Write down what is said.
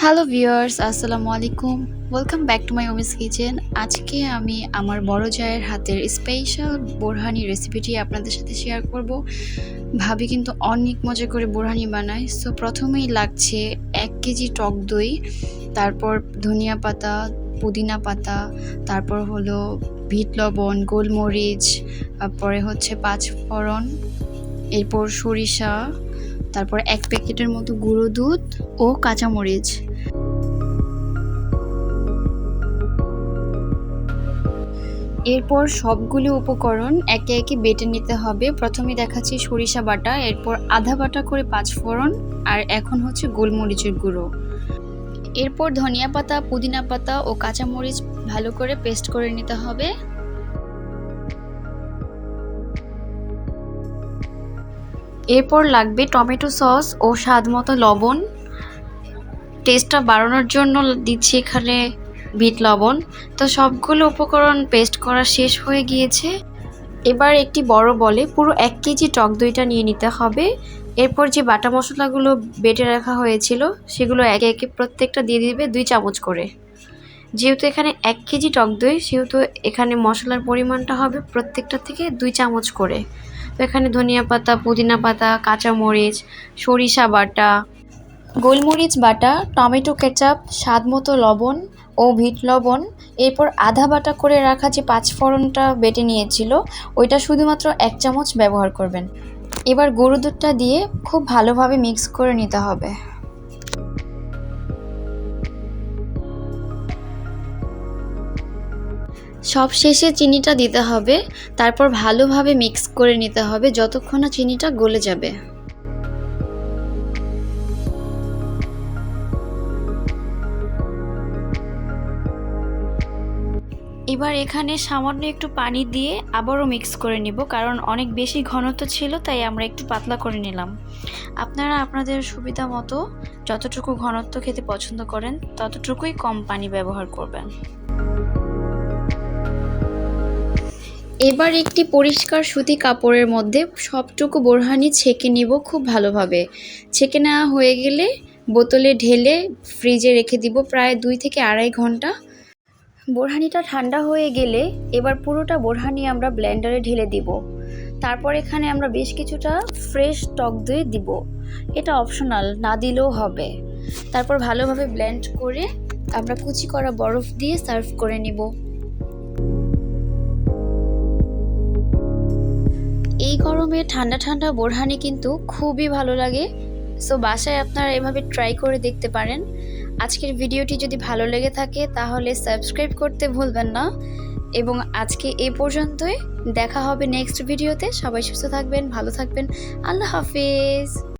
Hello viewers আসসালামু আলাইকুম welcome back to my Omi's kitchen আজকে আমি আমার বড় জায়ের হাতের স্পেশাল বোরহানি রেসিপিটি আপনাদের সাথে শেয়ার করব। ভাবি কিন্তু অনেক মজা করে বোরহানি বানায়। সো প্রথমেই লাগছে এক কেজি টক দই, তারপর ধনিয়া পাতা, পুদিনা পাতা, তারপর হলো ভিট লবণ, গোলমরিচ, তারপরে হচ্ছে পাঁচ ফোড়ন এরপর সরিষা তারপর এক প্যাকেটের মতো গুঁড়ো দুধ ও কাঁচামরিচ। এরপর সবগুলি উপকরণ একে একে বেটে নিতে হবে। প্রথমে দেখাচ্ছি সরিষা বাটা, এরপর আধা বাটা করে পাঁচ ফোড়ন আর এখন হচ্ছে গোলমরিচের গুঁড়ো। এরপর ধনিয়া পাতা, পুদিনা পাতা ও কাঁচামরিচ ভালো করে পেস্ট করে নিতে হবে। এরপর লাগবে টমেটো সস ও স্বাদ মতো লবণ। টেস্টটা বাড়ানোর জন্য দিচ্ছি এখানে বিট লবণ। তো সবগুলো উপকরণ পেস্ট করা শেষ হয়ে গিয়েছে। এবার একটি বড় বলে পুরো এক কেজি টক দইটা নিয়ে নিতে হবে। এরপর যে বাটা মশলাগুলো বেটে রাখা হয়েছিল, সেগুলো একে একে প্রত্যেকটা দিয়ে দিবে দুই চামচ করে। যেহেতু এখানে এক কেজি টক দই, সেহেতু এখানে মশলার পরিমাণটা হবে প্রত্যেকটা থেকে দুই চামচ করে। তো এখানে ধনিয়া পাতা, পুদিনা পাতা, কাঁচামরিচ, সরিষা বাটা, গোলমরিচ বাটা, টমেটো কেচাপ, স্বাদ মতো লবণ ও ভিট লবণ। এরপর আধা বাটা করে রাখা যে পাঁচফোড়নটা বেটে নিয়েছিল, ওইটা শুধুমাত্র এক চামচ ব্যবহার করবেন। এবার গরু দুধটা দিয়ে খুব ভালোভাবে মিক্স করে নিতে হবে। সব শেষে চিনিটা দিতে হবে, তারপর ভালোভাবে মিক্স করে নিতে হবে যতক্ষণ না চিনিটা গলে যাবে। এবার এখানে সামান্য একটু পানি দিয়ে আবারও মিক্স করে নিব, কারণ অনেক বেশি ঘনত্ব ছিল, তাই আমরা একটু পাতলা করে নিলাম। আপনারা আপনাদের সুবিধা মতো যতটুকু ঘনত্ব খেতে পছন্দ করেন, ততটুকুই কম পানি ব্যবহার করবেন। এবার একটি পরিষ্কার সুতি কাপড়ের মধ্যে সবটুকু বোরহানি ছেঁকে নিব খুব ভালোভাবে। ছেঁকে নেওয়া হয়ে গেলে বোতলে ঢেলে ফ্রিজে রেখে দিব প্রায় দুই থেকে আড়াই ঘণ্টা। বোরহানিটা ঠান্ডা হয়ে গেলে এবার পুরোটা বোরহানি আমরা ব্লেন্ডারে ঢেলে দিব। তারপর এখানে আমরা বেশ কিছুটা ফ্রেশ টক দই দিব। এটা অপশনাল, না দিলেও হবে। তারপর ভালোভাবে ব্লেন্ড করে আমরা কুচি করা বরফ দিয়ে সার্ভ করে নিব। এই গরমে ঠান্ডা ঠান্ডা বোরহানি কিন্তু খুবই ভালো লাগে। সো বাসায় আপনারা এভাবে ট্রাই করে দেখতে পারেন। আজকের ভিডিওটি যদি ভালো লেগে থাকে, তাহলে সাবস্ক্রাইব করতে ভুলবেন না। এবং আজকে এ পর্যন্তই। দেখা হবে নেক্সট ভিডিওতে সবাই সুস্থ থাকবেন, ভালো থাকবেন। আল্লাহ হাফিজ।